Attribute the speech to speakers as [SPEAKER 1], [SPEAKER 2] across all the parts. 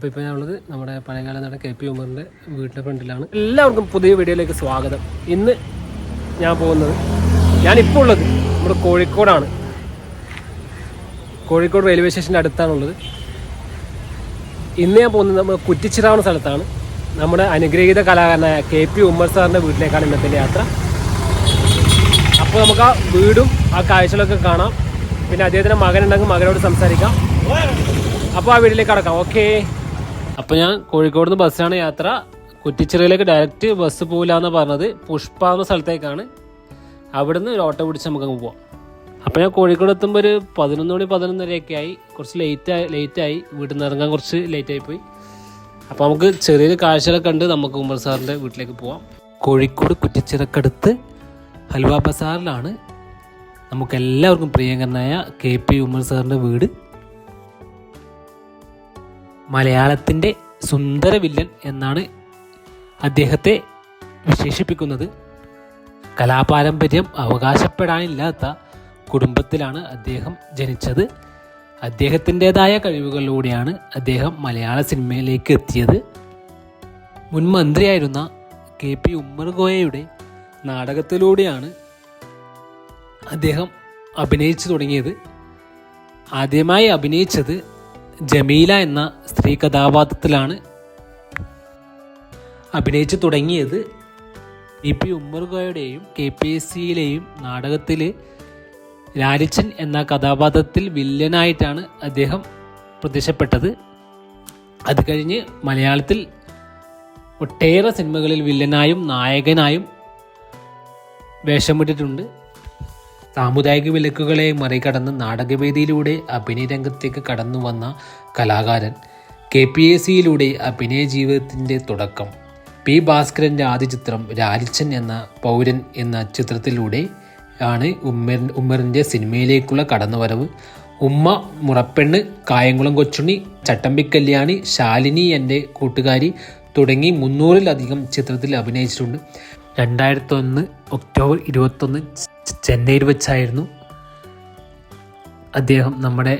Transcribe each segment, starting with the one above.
[SPEAKER 1] അപ്പോൾ ഇപ്പോൾ ഞാനുള്ളത് നമ്മുടെ പഴയകാല നട കെ പി ഉമറിന്റെ വീടിന്റെ ഫ്രണ്ടിലാണ്. എല്ലാവർക്കും പുതിയ വീഡിയോയിലേക്ക് സ്വാഗതം. ഇന്ന് ഞാൻ പോകുന്നത് ഞാനിപ്പോൾ ഉള്ളത് നമ്മുടെ കോഴിക്കോടാണ്. കോഴിക്കോട് റെയിൽവേ സ്റ്റേഷന്റെ അടുത്താണുള്ളത്. ഇന്ന് ഞാൻ പോകുന്നത് നമ്മൾ കുറ്റിച്ചിറാവുന്ന സ്ഥലത്താണ്. നമ്മുടെ അനുഗ്രഹീത കലാകാരനായ കെ പി ഉമ്മർ സാറിന്റെ വീട്ടിലേക്കാണ് ഇന്നത്തെ യാത്ര. അപ്പോൾ നമുക്ക് ആ വീടും ആ കാഴ്ചകളൊക്കെ കാണാം. പിന്നെ അദ്ദേഹത്തിന്റെ മകനുണ്ടെങ്കിൽ മകനോട് സംസാരിക്കാം. അപ്പോൾ ആ വീട്ടിലേക്ക് കടക്കാം. ഓക്കേ അപ്പോൾ ഞാൻ കോഴിക്കോട് നിന്ന് ബസ്സാണ് യാത്ര. കുറ്റിച്ചിറയിലേക്ക് ഡയറക്റ്റ് ബസ് പോകില്ല എന്ന് പറഞ്ഞത്. പുഷ്പ എന്ന സ്ഥലത്തേക്കാണ്. അവിടുന്ന് ഒരു ഓട്ടോ പിടിച്ച് നമുക്ക് അങ്ങ് പോവാം. അപ്പോൾ ഞാൻ കോഴിക്കോട് എത്തുമ്പോൾ ഒരു പതിനൊന്ന് മണി പതിനൊന്നരയൊക്കെ ആയി. കുറച്ച് ലേറ്റ് ആയി ലേറ്റ് ആയി. വീട്ടിൽ നിന്ന് ഇറങ്ങാൻ കുറച്ച് ലേറ്റ് ആയി പോയി. അപ്പോൾ നമുക്ക് ചെറിയൊരു കാഴ്ചകളൊക്കെ കണ്ട് നമുക്ക് ഉമ്മർ സാറിന്റെ വീട്ടിലേക്ക് പോവാം. കോഴിക്കോട് കുറ്റിച്ചിറക്കടുത്ത് ഹൽവ ബസാറിലാണ് നമുക്ക് എല്ലാവർക്കും പ്രിയങ്കരനായ കെ പി ഉമ്മർ സാറിന്റെ വീട്. മലയാളത്തിന്റെ സുന്ദര വില്ലൻ എന്നാണ് അദ്ദേഹത്തെ വിശേഷിപ്പിക്കുന്നത്. കലാപാരമ്പര്യം അവകാശപ്പെടാനില്ലാത്ത കുടുംബത്തിലാണ് അദ്ദേഹം ജനിച്ചത്. അദ്ദേഹത്തിന്റെതായ കഴിവുകളിലൂടെയാണ് അദ്ദേഹം മലയാള സിനിമയിലേക്ക് എത്തിയത്. മുൻ മന്ത്രിയായിരുന്ന കെ പി ഉമ്മർ ഗോയയുടെ നാടകത്തിലൂടെയാണ് അദ്ദേഹം അഭിനയിച്ചു തുടങ്ങിയത്. ആദ്യമായി അഭിനയിച്ചത് ജമീല എന്ന സ്ത്രീ കഥാപാത്രത്തിലാണ് അഭിനയിച്ചു തുടങ്ങിയത്. ഇ പി ഉമ്മർഗോയുടെയും കെ പി എസ് സിയിലെയും നാടകത്തിൽ ലാലിച്ചൻ എന്ന കഥാപാത്രത്തിൽ വില്ലനായിട്ടാണ് അദ്ദേഹം പ്രത്യക്ഷപ്പെട്ടത്. അത് കഴിഞ്ഞ് മലയാളത്തിൽ ഒട്ടേറെ സിനിമകളിൽ വില്ലനായും നായകനായും വേഷമിട്ടിട്ടുണ്ട്. സാമുദായിക വിലക്കുകളെ മറികടന്ന് നാടകവേദിയിലൂടെ അഭിനയ രംഗത്തേക്ക് കടന്നു വന്ന കലാകാരൻ കെ പി എ സിയിലൂടെ അഭിനയ ജീവിതത്തിന്റെ തുടക്കം. പി. ഭാസ്കരന്റെ ആദ്യ ചിത്രം രാജച്ചൻ എന്ന പൗരൻ എന്ന ചിത്രത്തിലൂടെ ആണ് ഉമ്മർ ഉമ്മറിന്റെ സിനിമയിലേക്കുള്ള കടന്നുവരവ്. ഉമ്മ മുറപ്പെണ്ണ് കായംകുളം കൊച്ചുണ്ണി ചട്ടമ്പി കല്യാണി ശാലിനി എന്റെ കൂട്ടുകാരി തുടങ്ങി മുന്നൂറിലധികം ചിത്രത്തിൽ അഭിനയിച്ചിട്ടുണ്ട്. രണ്ടായിരത്തി ഒന്ന് ഒക്ടോബർ ഇരുപത്തൊന്ന് ചെന്നൈയിൽ വെച്ചായിരുന്നു അദ്ദേഹം നമ്മുടെ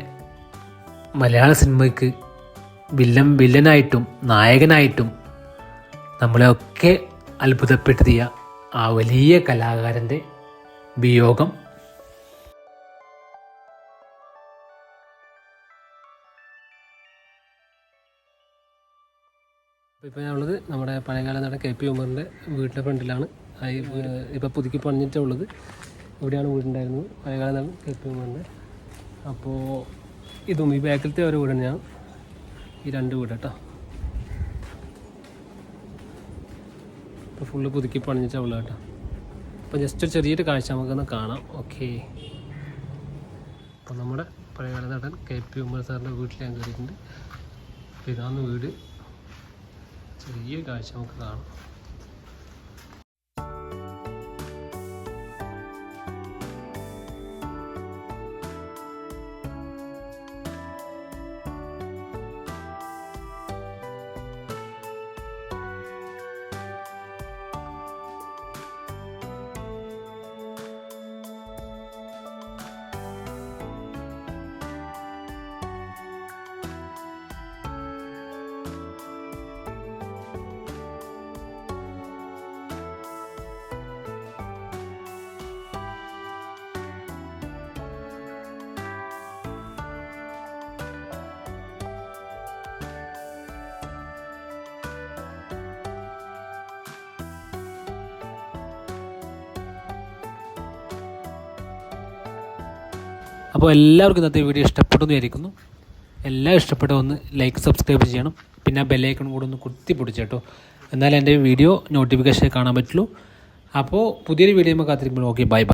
[SPEAKER 1] മലയാള സിനിമയ്ക്ക് വില്ലൻ വില്ലനായിട്ടും നായകനായിട്ടും നമ്മളെയൊക്കെ അത്ഭുതപ്പെടുത്തിയ ആ വലിയ കലാകാരന്റെ വിയോഗം ഇപ്പോൾ ഞാനുള്ളത് നമ്മുടെ പഴയകാല നട കെ പി ഉമറിന്റെ വീടിന്റെ ഫ്രണ്ടിലാണ്. ഇപ്പോൾ പുതുക്കി പണിഞ്ഞിട്ടേ ഉള്ളത്. ഇവിടെയാണ് വീടുണ്ടായിരുന്നത് പഴയകാല നടൻ കെ പി ഉമറിന്റെ അപ്പോൾ ഇതും ഈ ബാക്കിലത്തെ ഒരു വീടാണ് ഞാൻ. ഈ രണ്ട് വീട് കേട്ടോ. ഇപ്പോൾ ഫുള്ള് പുതുക്കി പണിഞ്ഞിട്ടേ ഉള്ളു കേട്ടോ. അപ്പോൾ ജസ്റ്റ് ഒരു ചെറിയൊരു കാഴ്ച നമുക്കൊന്ന് കാണാം. ഓക്കെ അപ്പോൾ നമ്മുടെ പഴയകാല നടൻ കെ പി ഉമ്മർ സാറിന്റെ വീട്ടിൽ ഞാൻ കയറിയിട്ടുണ്ട്. അപ്പോൾ ഇതാണ് വീട്. ചെറിയൊരു കാഴ്ച നമുക്ക് കാണാം അപ്പോൾ എല്ലാവർക്കും ഇന്നത്തെ വീഡിയോ ഇഷ്ടപ്പെട്ടു വിചാരിക്കുന്നു. എല്ലാം ഇഷ്ടപ്പെട്ട ഒന്ന് ലൈക്ക് സബ്സ്ക്രൈബ് ചെയ്യണം. പിന്നെ ബെല്ലൈക്കൺ കൂടെ ഒന്ന് കുത്തി പൊടിച്ചേട്ടോ എന്നാലും എന്റെ വീഡിയോ നോട്ടിഫിക്കേഷൻ കാണാൻ പറ്റുള്ളൂ. അപ്പോൾ പുതിയൊരു വീഡിയോ നമുക്ക് കാത്തിരിക്കുമ്പോൾ ഓക്കെ ബൈ ബൈ